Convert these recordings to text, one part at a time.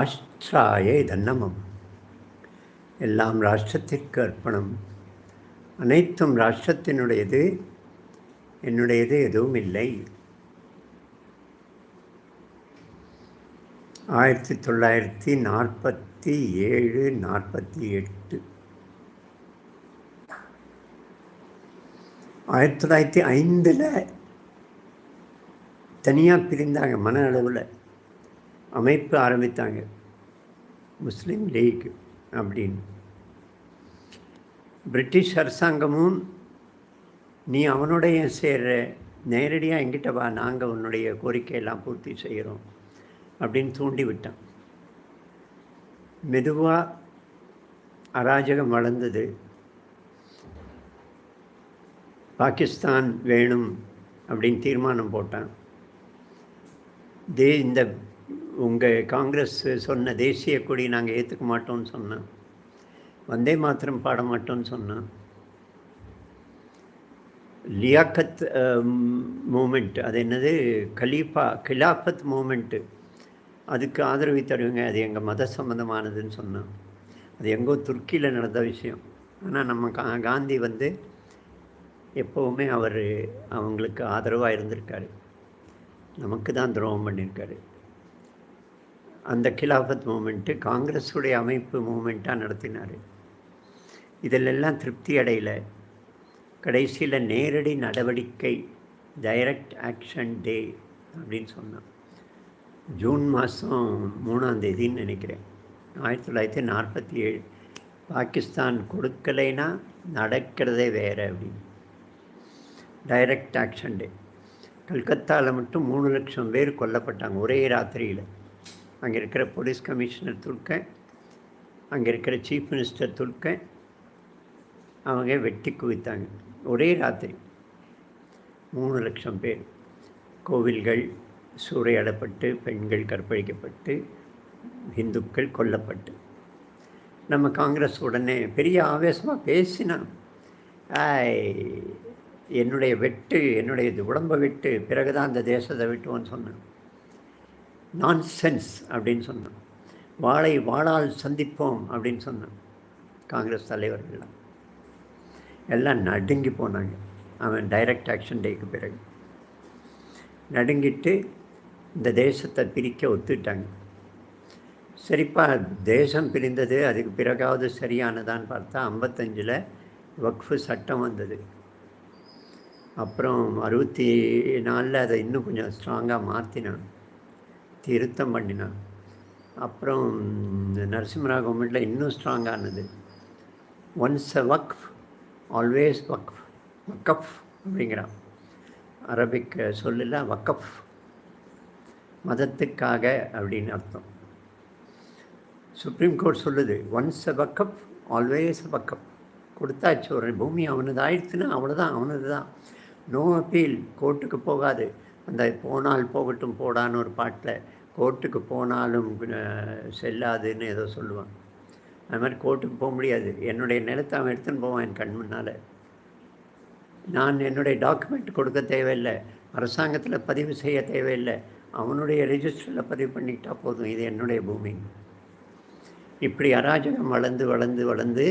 ராஷ்டிராய தன்னமம். எல்லாம் ராஷ்டிரத்திற்கு அர்ப்பணம். அனைத்தும் ராஷ்டிரத்தினுடையது என்னுடையது எதுவும் இல்லை. ஆயிரத்தி தொள்ளாயிரத்தி நாற்பத்தி ஏழு நாற்பத்தி எட்டு. ஆயிரத்தி தொள்ளாயிரத்தி ஐந்தில் தனியாக பிரிந்தாங்க மன அளவில். அமைப்பு ஆரம்பித்தாங்க. முஸ்லீம் லீக் அப்படின்னு. பிரிட்டிஷ் அரசாங்கமும் நீ அவனுடைய சேர்ற நேரடியாக எங்கிட்ட வா நாங்கள் உன்னுடைய கோரிக்கையெல்லாம் பூர்த்தி செய்கிறோம் அப்படின்னு தூண்டி விட்டான். மெதுவாக அராஜகம் வளர்ந்தது. பாகிஸ்தான் வேணும் அப்படின்னு தீர்மானம் போட்டான். தே இந்த உங்கள் காங்கிரஸ் சொன்ன தேசிய கொடி நாங்கள் ஏற்றுக்க மாட்டோம்னு சொன்னோம் வந்தே மாத்திரம் பாட மாட்டோம்னு சொன்னோம் லியாக்கத் மூமெண்ட் அது என்னது? கலீஃபா கிலாஃபத் மூமெண்ட்டு அதுக்கு ஆதரவு தருவீங்க அது எங்கள் மத சம்மந்தமானதுன்னு சொன்னோம் அது எங்கோ துருக்கியில் நடந்த விஷயம். ஆனால் நம்ம கா காந்தி வந்து எப்போவுமே அவர் அவங்களுக்கு ஆதரவாக இருந்திருக்காரு. நமக்கு தான் துரோகம் பண்ணியிருக்காரு. அந்த கிலாஃபத் மூமெண்ட்டு காங்கிரஸுடைய அமைப்பு மூமெண்ட்டாக நடத்தினார். இதிலெல்லாம் திருப்தி அடையலை. கடைசியில் நேரடி நடவடிக்கை டைரக்ட் ஆக்ஷன் டே அப்படின்னு சொன்னான். ஜூன் மாதம் மூணாந்தேதின்னு நினைக்கிறேன். ஆயிரத்தி தொள்ளாயிரத்தி நாற்பத்தி ஏழு. பாகிஸ்தான் கொடுக்கலைன்னா நடக்கிறதே வேறு அப்படின்னு. Direct action day. கல்கத்தாவில் மட்டும் மூணு லட்சம் பேர் கொல்லப்பட்டாங்க ஒரே ராத்திரியில். அங்கே இருக்கிற போலீஸ் கமிஷனர் துல்க அங்கே இருக்கிற சீஃப் மினிஸ்டர் துல்க அவங்க வெட்டி குவித்தாங்க. ஒரே ராத்திரி மூணு லட்சம் பேர். கோவில்கள் சூறையாடப்பட்டு பெண்கள் கற்பழிக்கப்பட்டு இந்துக்கள் கொல்லப்பட்டு. நம்ம காங்கிரஸ் உடனே பெரிய ஆவேசமாக பேசினான் என்னுடைய வெட்டு என்னுடைய உடம்பை விட்டு பிறகு தான் அந்த தேசத்தை விட்டுவோன்னு சொன்னேன் நான் சென்ஸ் அப்படின்னு சொன்னான். வாழை வாழால் சந்திப்போம் அப்படின்னு சொன்னான் காங்கிரஸ் தலைவர்கள்லாம். எல்லாம் நடுங்கி போனாங்க. அவன் டைரக்ட் ஆக்ஷன் டேக்கு பிறகு. நடுங்கிட்டு இந்த தேசத்தை பிரிக்க ஒத்துட்டாங்க. சரிப்பா தேசம் பிரிந்தது அதுக்கு பிறகாவது சரியானதான்னு பார்த்தா ஐம்பத்தஞ்சில் வக்ஃபு சட்டம் வந்தது. அப்புறம் அறுபத்தி நாலில் அதை இன்னும் கொஞ்சம் ஸ்ட்ராங்காக மாற்றினான் திருத்தம் பண்ணினான். அப்புறம் நரசிம்மராவ் கவர்மெண்ட்டில் இன்னும் ஸ்ட்ராங்கானது once a waqf always waqf waqf அப்படிங்கிறான். அரபிக் சொல்லில் வக்கஃப் மதத்துக்காக அப்படின்னு அர்த்தம். சுப்ரீம் கோர்ட் சொல்லுது once a waqf always a waqf கொடுத்தாச்சு ஒரு பூமி அவனது ஆயிடுச்சுன்னா அவ்வளோதான் அவனது தான் நோ அப்பீல் கோர்ட்டுக்கு போகாது. அந்த போனால் போகட்டும் போடான்னு ஒரு பாட்டில் கோர்ட்டுக்கு போனாலும் செல்லாதுன்னு ஏதோ சொல்லுவான் அது மாதிரி கோர்ட்டுக்கு போக முடியாது. என்னுடைய நிலத்தை அவன் எடுத்துன்னு போவான் என் கண் முன்னால். நான் என்னுடைய டாக்குமெண்ட் கொடுக்க தேவையில்லை. அரசாங்கத்தில் பதிவு செய்ய தேவையில்லை. அவனுடைய ரெஜிஸ்டரில் பதிவு பண்ணிக்கிட்டா போதும். இது என்னுடைய பூமி. இப்படி அராஜகம் வளர்ந்து வளர்ந்து வளர்ந்து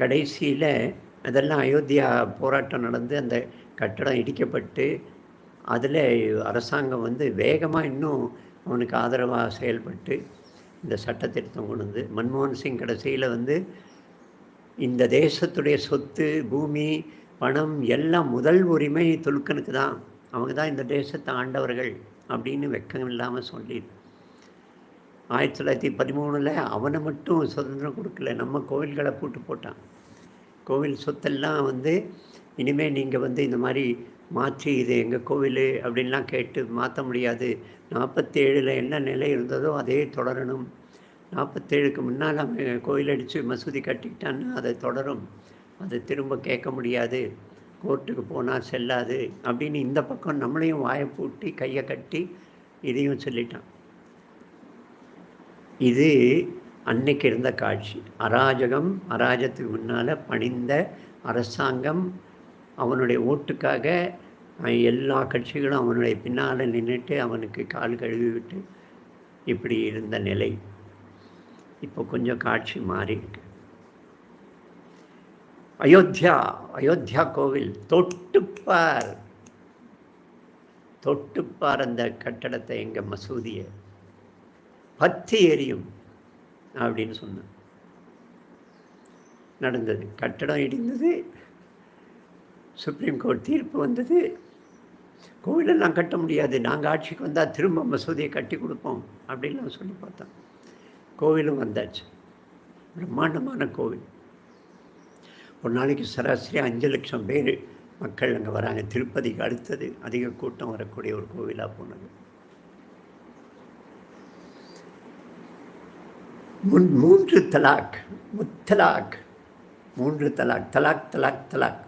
கடைசியில் அதெல்லாம் அயோத்தியா போராட்டம் நடந்து அந்த கட்டடம் இடிக்கப்பட்டு அதில் அரசாங்கம் வந்து வேகமாக இன்னும் அவனுக்கு ஆதரவாக செயல்பட்டு இந்த சட்டத்திருத்தம் கொண்டு வந்து மன்மோகன் சிங் கடைசியில் வந்து இந்த தேசத்துடைய சொத்து பூமி பணம் எல்லாம் முதல் உரிமை துலுக்கனுக்கு தான். அவங்க தான் இந்த தேசத்தை ஆண்டவர்கள் அப்படின்னு வெக்கம் இல்லாமல் சொல்லி ஆயிரத்தி தொள்ளாயிரத்தி பதிமூணில் அவனை மட்டும் சுதந்திரம் கொடுக்கல. நம்ம கோவில்களை பூட்டு போட்டான். கோவில் சொத்தெல்லாம் வந்து இனிமேல் நீங்கள் வந்து இந்த மாதிரி மாற்றி இது எங்கள் கோவில் அப்படின்லாம் கேட்டு மாற்ற முடியாது. நாற்பத்தேழில் என்ன நிலை இருந்ததோ அதே தொடரணும். நாற்பத்தேழுக்கு முன்னால் அவன் கோயில் அடித்து மசூதி கட்டிக்கிட்டான்னு அதை தொடரும். அதை திரும்ப கேட்க முடியாது. கோர்ட்டுக்கு போனால் செல்லாது அப்படின்னு இந்த பக்கம் நம்மளையும் வாயை பூட்டி கையை கட்டி இதையும் சொல்லிட்டான். இது அன்னைக்கு இருந்த காட்சி. அராஜகம் அராஜத்துக்கு முன்னால் பணிந்த அரசாங்கம் அவனுடைய ஓட்டுக்காக எல்லா கட்சிகளும் அவனுடைய பின்னால் நின்றுட்டு அவனுக்கு கால் கழுவி விட்டு இப்படி இருந்த நிலை. இப்போ கொஞ்சம் காட்சி மாறி இருக்கு. அயோத்தியா அயோத்தியா கோவில் தொட்டுப்பார். தொட்டுப்பார் அந்த கட்டடத்தை எங்கள் மசூதியை. பத்தி எரியும் அப்படின்னு சொன்னான். நடந்தது. கட்டடம் இடிந்தது. சுப்ரீம் கோர்ட் தீர்ப்பு வந்தது. கோவிலெல்லாம் கட்ட முடியாது. நாங்கள் ஆட்சிக்கு வந்தால் திரும்ப மசூதியை கட்டி கொடுப்போம் அப்படின்லாம் சொல்லி பார்த்தோம் கோவிலும் வந்தாச்சு. பிரம்மாண்டமான கோவில். ஒரு நாளைக்கு சராசரி அஞ்சு லட்சம் பேர் மக்கள் அங்கே வராங்க. திருப்பதிக்கு அடுத்தது அதிக கூட்டம் வரக்கூடிய ஒரு கோவிலாக போனது. முன் மூன்று தலாக் முத்தலாக் மூன்று தலாக் தலாக் தலாக் தலாக்.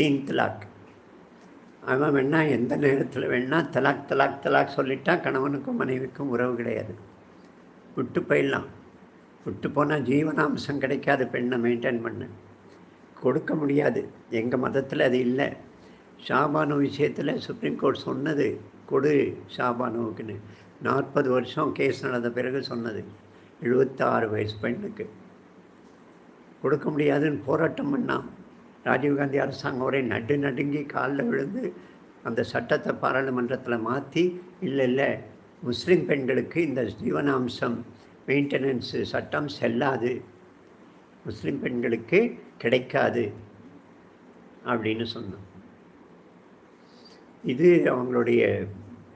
தீன் தலாக் அவன் வேணால் எந்த நேரத்தில் வேணால் தலாக் தலாக் தலாக் சொல்லிட்டா கணவனுக்கும் மனைவிக்கும் உறவு கிடையாது. விட்டு போயிடலாம். விட்டு போனால் ஜீவனாம்சம் கிடைக்காது பெண்ணை மெயின்டைன் பண்ண. கொடுக்க முடியாது. எங்கள் மதத்தில் அது இல்லை. ஷாபானு விஷயத்தில் சுப்ரீம் கோர்ட் சொன்னது கொடு ஷாபானுவுக்குன்னு நாற்பது வருஷம் கேஸ் நடந்த பிறகு சொன்னது. எழுபத்தாறு வயசு பெண்ணுக்கு. கொடுக்க முடியாதுன்னு போராட்டம் பண்ணான் ராஜீவ்காந்தி அரசாங்கம் ஒரே நடு நடுங்கி காலில் விழுந்து அந்த சட்டத்தை பாராளுமன்றத்தில் மாற்றி இல்லை இல்லை முஸ்லீம் பெண்களுக்கு இந்த ஜீவனாம்சம் மெயின்டெனன்ஸு சட்டம் செல்லாது முஸ்லீம் பெண்களுக்கு கிடைக்காது அப்படின்னு சொன்னோம் இது அவங்களுடைய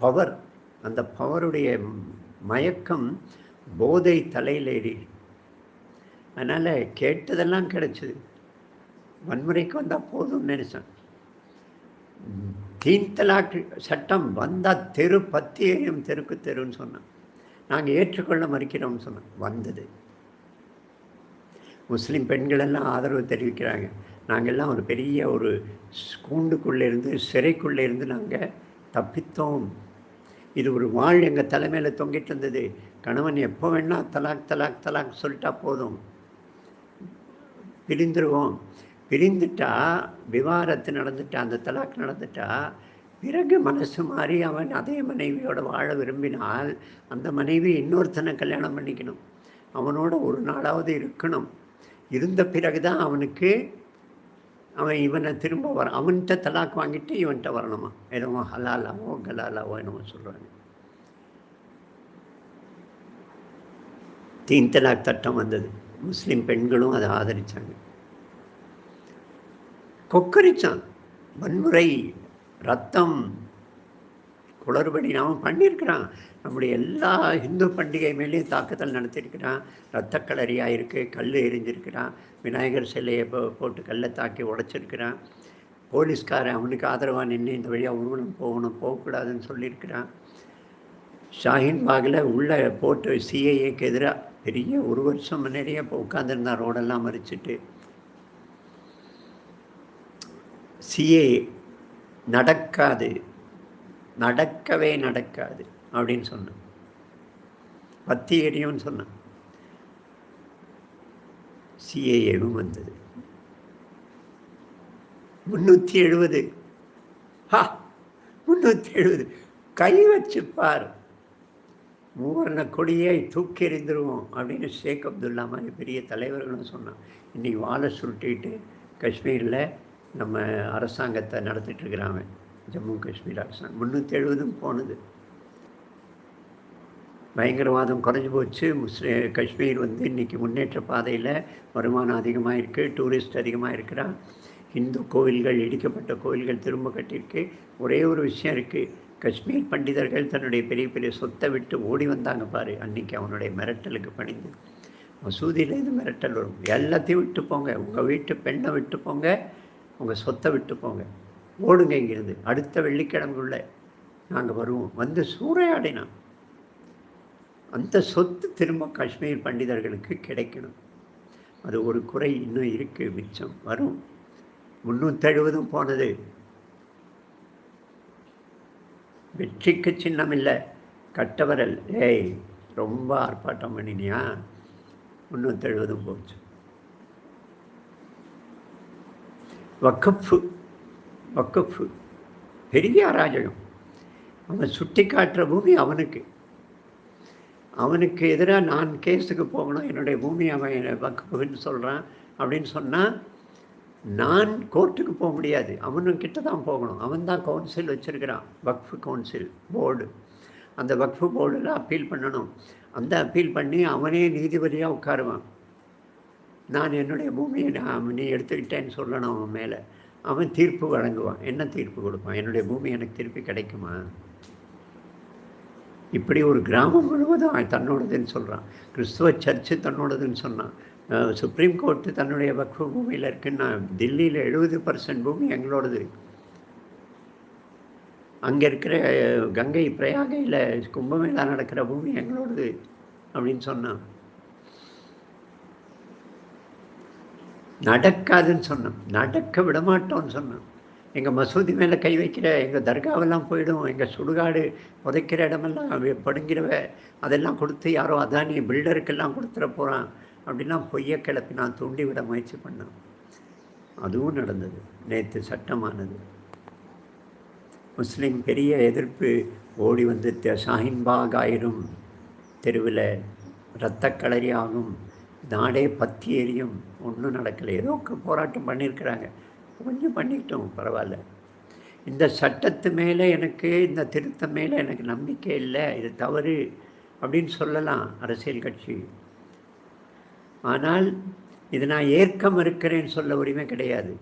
பவர் அந்த பவருடைய மயக்கம் போதை தலையில் ஏறி அதனால் கேட்டதெல்லாம் கிடச்சிது. வன்முறைக்கு வந்தால் போதும்னு நினைச்சேன். தீன் தலாக் சட்டம் வந்தால் தெரு பத்தியையும் எரியும் தெருக்கு தெருன்னு சொன்னான். நாங்கள் ஏற்றுக்கொள்ள மறுக்கிறோம்னு சொன்னோம் வந்தது. முஸ்லீம் பெண்களெல்லாம் ஆதரவு தெரிவிக்கிறாங்க. நாங்கள்லாம் ஒரு பெரிய ஒரு கூண்டுக்குள்ளே இருந்து சிறைக்குள்ளே இருந்து நாங்கள் தப்பித்தோம். இது ஒரு வாழ் எங்கள் தலைமையில் தொங்கிட்டு இருந்தது. கணவன் எப்போ வேணால் தலாக் தலாக் தலாக் சொல்லிட்டா போதும். பிரிந்துருவோம். பிரிந்துட்டா விவாரத்து நடந்துட்டா அந்த தலாக் நடந்துட்டா பிறகு மனசு மாறி அவன் அதே மனைவியோட வாழ விரும்பினால் அந்த மனைவி இன்னொருத்தனை கல்யாணம் பண்ணிக்கணும். அவனோட ஒரு நாளாவது இருக்கணும். இருந்த பிறகு தான் அவனுக்கு அவன் இவனை திரும்ப வர அவன்கிட்ட தலாக் வாங்கிட்டு இவன்கிட்ட வரணுமா? என்னமோ ஹலாலாவோ கலாலாவோ என்னமோ சொல்கிறாங்க தீன் தலாக் சட்டம் வந்தது. முஸ்லீம் பெண்களும் அதை ஆதரித்தாங்க கொக்கரிச்சான். வன்முறை ரத்தம் குளறுபடி நாம் பண்ணியிருக்கிறான். நம்முடைய எல்லா இந்து பண்டிகை மேலேயும் தாக்குதல் நடத்தியிருக்கிறான். ரத்த இருக்குது கல் எரிஞ்சிருக்கிறான். விநாயகர் சிலையை போ போட்டு கல்லை தாக்கி உடச்சிருக்கிறான். போலீஸ்காரன் அவனுக்கு ஆதரவாக நின்று இந்த வழியாக ஊர்வலம் போகணும் போகக்கூடாதுன்னு சொல்லியிருக்கிறான். ஷாஹின் பாகில் உள்ளே போட்டு சிஏஏக்கு எதிராக பெரிய ஒரு வருஷம் முன்னாடியே இப்போ உட்காந்துருந்தான் ரோடெல்லாம் மறிச்சிட்டு. சிஏ நடக்காது. நடக்கவே நடக்காது அப்படின்னு சொன்னான். பத்தி எரியும்னு சொன்னான். சிஏஏவும் வந்தது. முந்நூற்றி எழுபது ஹா முந்நூற்றி எழுபது கை வச்சு பார் மூவர்ண கொடியை தூக்கி எறிந்துருவோம் அப்படின்னு ஷேக் அப்துல்லா மாதிரி பெரிய தலைவர்களும் சொன்னான். இன்றைக்கி வாழை சுருட்டிட்டு காஷ்மீரில் நம்ம அரசாங்கத்தை நடத்திட்டுருக்கிறாங்க. ஜம்மு காஷ்மீர் அரசாங்கம். முந்நூற்றி எழுபதும் போனது. பயங்கரவாதம் குறைஞ்சி போச்சு. முஸ்லீம் காஷ்மீர் வந்து இன்றைக்கி முன்னேற்ற பாதையில் வருமானம் அதிகமாக இருக்குது டூரிஸ்ட் அதிகமாக இருக்கிறா இந்து கோவில்கள் இடிக்கப்பட்ட கோவில்கள் திரும்ப கட்டியிருக்கு. ஒரே ஒரு விஷயம் இருக்குது காஷ்மீர் பண்டிதர்கள் தன்னுடைய பெரிய பெரிய சொத்தை விட்டு ஓடி வந்தாங்க பாரு. அன்றைக்கி அவனுடைய மிரட்டலுக்கு பணிந்து. மசூதியிலேருந்து மிரட்டல் வரும். எல்லாத்தையும் விட்டு போங்க. உங்கள் வீட்டு பெண்ணை விட்டு போங்க. உங்கள் சொத்தை விட்டு போங்க ஓடுங்க இங்கிருந்து. அடுத்த வெள்ளிக்கிழமைக்குள்ளே நாங்கள் வருவோம். வந்து சூறையாடினான் அந்த சொத்து திரும்ப காஷ்மீர் பண்டிதர்களுக்கு கிடைக்கணும். அது ஒரு குறை இன்னும் இருக்குது மிச்சம். வரும். முந்நூற்றெழுபதும் போனது. வெற்றிக்கு சின்னம் இல்லை கட்டவரல். ஏய் ரொம்ப ஆர்ப்பாட்டம் பண்ணினியா? முந்நூற்றெழுபதும் போச்சு. வக்கப்பு வக்கப்பு பெரிய அராஜகம் அவன் சுட்டி காட்டுற பூமி அவனுக்கு. அவனுக்கு எதிராக நான் கேஸுக்கு போகணும் என்னுடைய பூமி அவன் என்னை சொல்கிறான் அப்படின்னு சொன்னால் நான் கோர்ட்டுக்கு போக முடியாது. அவனும் கிட்ட தான் போகணும். அவன் தான் கவுன்சில் வச்சுருக்கிறான். வக்ஃபு கவுன்சில் போர்டு அந்த வக்ஃபு போர்டில் அப்பீல் பண்ணணும். அந்த அப்பீல் பண்ணி அவனே நீதிபதியாக உட்காருவான். நான் என்னுடைய பூமியை நான் நீ எடுத்துக்கிட்டேன்னு சொல்லணும் அவன் மேலே. அவன் தீர்ப்பு வழங்குவான். என்ன தீர்ப்பு கொடுப்பான்? என்னுடைய பூமி எனக்கு திருப்பி கிடைக்குமா? இப்படி ஒரு கிராமம் முழுவதும் தன்னோடதுன்னு சொல்கிறான் கிறிஸ்துவ சர்ச்சு தன்னோடதுன்னு சொன்னான். சுப்ரீம் கோர்ட்டு தன்னுடைய வக்ஃபு பூமியில் இருக்குன்னா தில்லியில் எழுபது பர்சன்ட் பூமி எங்களோடது. அங்கே இருக்கிற கங்கை பிரயாகையில் கும்பமேளா நடக்கிற பூமி எங்களோடது அப்படின்னு சொன்னான். நடக்காதுன்னு சொன்னோம். நடக்க விடமாட்டோம்னு சொன்னோம். எங்கள் மசூதி மேலே கை வைக்கிற எங்கள் தர்காவெல்லாம் போயிடும் எங்கள் சுடுகாடு உதைக்கிற இடமெல்லாம் படுங்கிறவ அதெல்லாம் கொடுத்து யாரோ அதானி பில்டருக்கெல்லாம் கொடுத்துட போகிறான் அப்படிலாம் பொய்ய கிளப்பி நான் தூண்டி விட முயற்சி பண்ணேன் அதுவும் நடந்தது. நேற்று சட்டமானது. முஸ்லீம் பெரிய எதிர்ப்பு ஓடி வந்து ஷாஹின்பாக் ஆயிரும் தெருவில் இரத்த களரி ஆகும் நாடே பத்தி எரியும் ஒன்றும் நடக்கலை. ஏதோ போராட்டம் பண்ணியிருக்கிறாங்க. கொஞ்சம் பண்ணிக்கிட்டோம் பரவாயில்ல. இந்த சட்டத்து மேலே எனக்கு இந்த திருத்தம் மேலே எனக்கு நம்பிக்கை இல்லை. இது தவறு அப்படின்னு சொல்லலாம் அரசியல் கட்சி. ஆனால் இது நான் ஏற்க மறுக்கிறேன்னு சொல்ல உரிமை கிடையாது.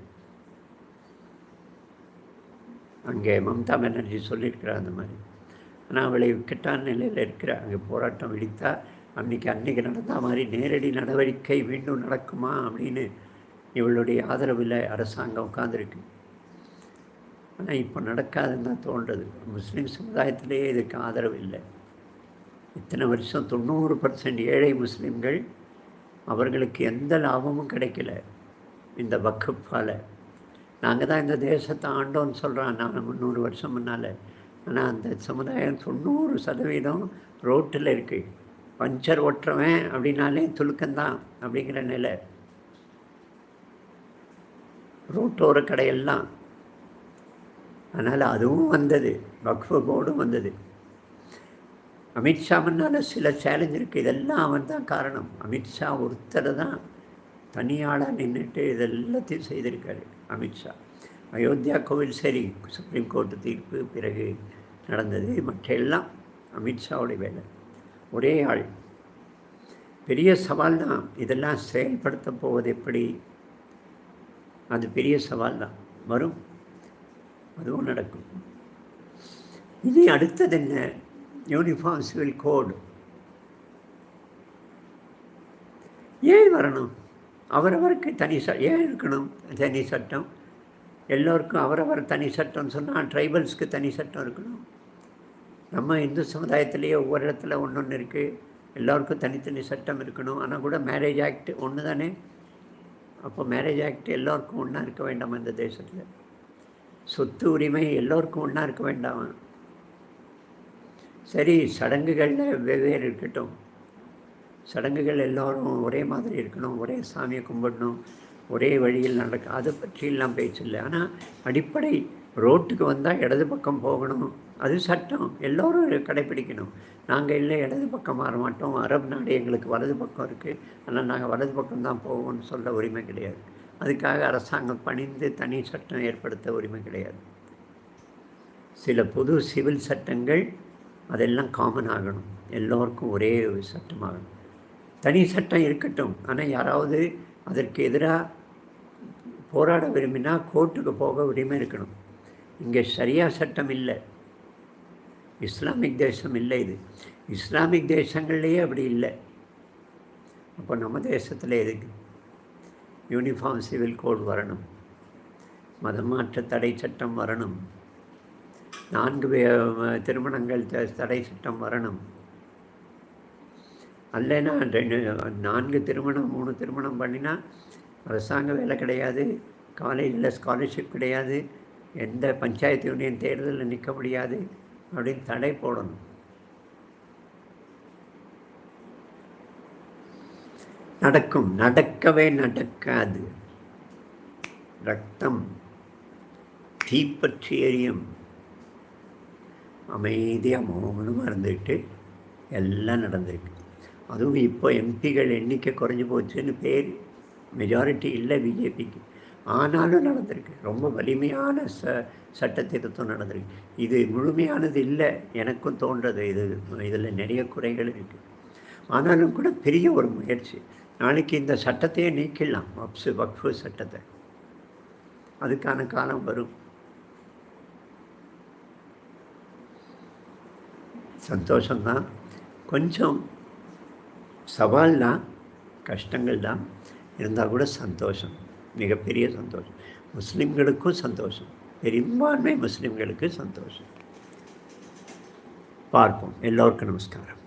அங்கே மம்தா பானர்ஜி சொல்லியிருக்கிறார் அந்த மாதிரி. ஆனால் அவளை கிட்டான நிலையில் இருக்கிற அங்கே போராட்டம் வெடித்தால் அன்றைக்கி அன்றைக்கி நடந்த மாதிரி நேரடி நடவடிக்கை மீண்டும் நடக்குமா அப்படின்னு இவளுடைய ஆதரவில் அரசாங்கம் உட்காந்துருக்கு ஆனால் இப்போ நடக்காதுன்னு தான் தோன்றது. முஸ்லீம் சமுதாயத்திலேயே இதுக்கு ஆதரவு இல்லை. இத்தனை வருஷம் தொண்ணூறு பர்சன்ட் ஏழை முஸ்லீம்கள் அவர்களுக்கு எந்த லாபமும் கிடைக்கல. இந்த வக்குப்பால் நாங்கள் தான் இந்த தேசத்தை ஆண்டோன்னு சொல்கிறான் நான் முந்நூறு வருஷம் முன்னால். ஆனால் அந்த சமுதாயம் தொண்ணூறு சதவீதம் ரோட்டில் இருக்குது பஞ்சர் ஓட்டுறவன் அப்படின்னாலே துலுக்கந்தான் அப்படிங்கிற நிலை. ரோட்டோர கடையெல்லாம். அதனால் அதுவும் வந்தது. வக்ஃபு போர்டும் வந்தது. அமித்ஷா முன்னால் சில சேலஞ்ச் இருக்குது இதெல்லாம் அவன் தான் காரணம். அமித்ஷா ஒருத்தர் தான் தனியாளாக நின்றுட்டு இதெல்லாத்தையும் செய்திருக்காரு அமித்ஷா. அயோத்தியா கோவில் சரி சுப்ரீம் கோர்ட்டு தீர்ப்பு பிறகு நடந்தது மற்ற எல்லாம் அமித்ஷாவுடைய வேலை. ஒரே ஆள். பெரிய சவால் தான் இதெல்லாம் செயல்படுத்த போவது எப்படி? அது பெரிய சவால் தான் வரும். அதுவும் நடக்கும். இனி அடுத்தது என்ன? யூனிஃபார்ம் சிவில் கோடு ஏன் வரணும்? அவரவருக்கு தனி ச ஏன் இருக்கணும்? தனி சட்டம். எல்லோருக்கும் அவரவர் தனி சட்டம்னு சொன்னால் ட்ரைபல்ஸ்க்கு தனி சட்டம் இருக்கணும். நம்ம இந்து சமுதாயத்திலேயே ஒவ்வொரு இடத்துல ஒன்று ஒன்று இருக்குது எல்லோருக்கும் தனித்தனி சட்டம் இருக்கணும். ஆனால் கூட மேரேஜ் ஆக்ட் ஒன்று தானே அப்போ மேரேஜ் ஆக்ட் எல்லோருக்கும் ஒன்றா இருக்க வேண்டாம் இந்த தேசத்தில்? சொத்து உரிமை எல்லோருக்கும் ஒன்றா இருக்க வேண்டாம்? சரி சடங்குகளில் வெவ்வேறு இருக்கட்டும். சடங்குகள் எல்லோரும் ஒரே மாதிரி இருக்கணும். ஒரே சாமியை கும்பிடணும். ஒரே வழியில் நடக்க அதை பற்றியெல்லாம் பேச்சில்லை ஆனால் அடிப்படை ரோட்டுக்கு வந்தால் இடது பக்கம் போகணும். அது சட்டம். எல்லோரும் கடைப்பிடிக்கணும். நாங்கள் இல்லை இடது பக்கம் மாற மாட்டோம். அரபு நாடு எங்களுக்கு வலது பக்கம் இருக்குது ஆனால் நாங்கள் வலது பக்கம் தான் போவோம்னு சொல்ல உரிமை கிடையாது. அதுக்காக அரசாங்கம் பணிந்து தனி சட்டம் ஏற்படுத்த உரிமை கிடையாது. சில புது சிவில் சட்டங்கள் அதெல்லாம் காமன் ஆகணும். எல்லோருக்கும் ஒரே சட்டமாகணும். தனி சட்டம் இருக்கட்டும். ஆனால் யாராவது அதற்கு எதிராக போராட விரும்பினா கோர்ட்டுக்கு போக உரிமை இருக்கணும். இங்கே சரியாக சட்டம் இல்லை. இஸ்லாமிக் தேசம் இல்லை இது. இஸ்லாமிக் தேசங்கள்லேயே அப்படி இல்லை. அப்போ நம்ம தேசத்தில் எதுக்கு? யூனிஃபார்ம் சிவில் கோட் வரணும். மதமாற்ற தடை சட்டம் வரணும். நான்கு திருமணங்கள் தடை சட்டம் வரணும். அல்லைன்னா ரெண்டு நான்கு திருமணம் மூணு திருமணம் பண்ணினா அரசாங்க வேலை கிடையாது. காலேஜில் ஸ்காலர்ஷிப் கிடையாது. எந்த பஞ்சாயத்து யூனியன் தேர்தலில் நிற்க முடியாது அப்படின்னு தடை போடணும். நடக்கும். நடக்கவே நடக்காது. ரத்தம் தீப்பற்றி எரியும். அமைதியாக மௌனமாக இருந்துக்கிட்டு எல்லாம் நடந்திருக்கு. அதுவும் இப்போ எம்பிகள் எண்ணிக்கை குறைஞ்சி போச்சுன்னு பேர் மெஜாரிட்டி இல்லை பிஜேபிக்கு ஆனாலும் நடந்திருக்கு. ரொம்ப வலிமையான ச சட்ட திருத்தம் நடந்திருக்கு. இது முழுமையானது இல்லை எனக்கும் தோன்றது. இது இதில் நிறைய குறைகள் இருக்குது ஆனாலும் கூட பெரிய ஒரு முயற்சி. நாளைக்கு இந்த சட்டத்தையே நீக்கிடலாம் வக்ஸு வக்ஃபு சட்டத்தை. அதுக்கான காலம் வரும். சந்தோஷம்தான். கொஞ்சம் சவால் தான் கஷ்டங்கள் தான் இருந்தால் கூட சந்தோஷம். மிகப்பெரிய சந்தோஷம். முஸ்லீம்களுக்கும் சந்தோஷம். பெரும்பான்மை முஸ்லீம்களுக்கு சந்தோஷம். பார்ப்போம். எல்லோருக்கும் நமஸ்காரம்.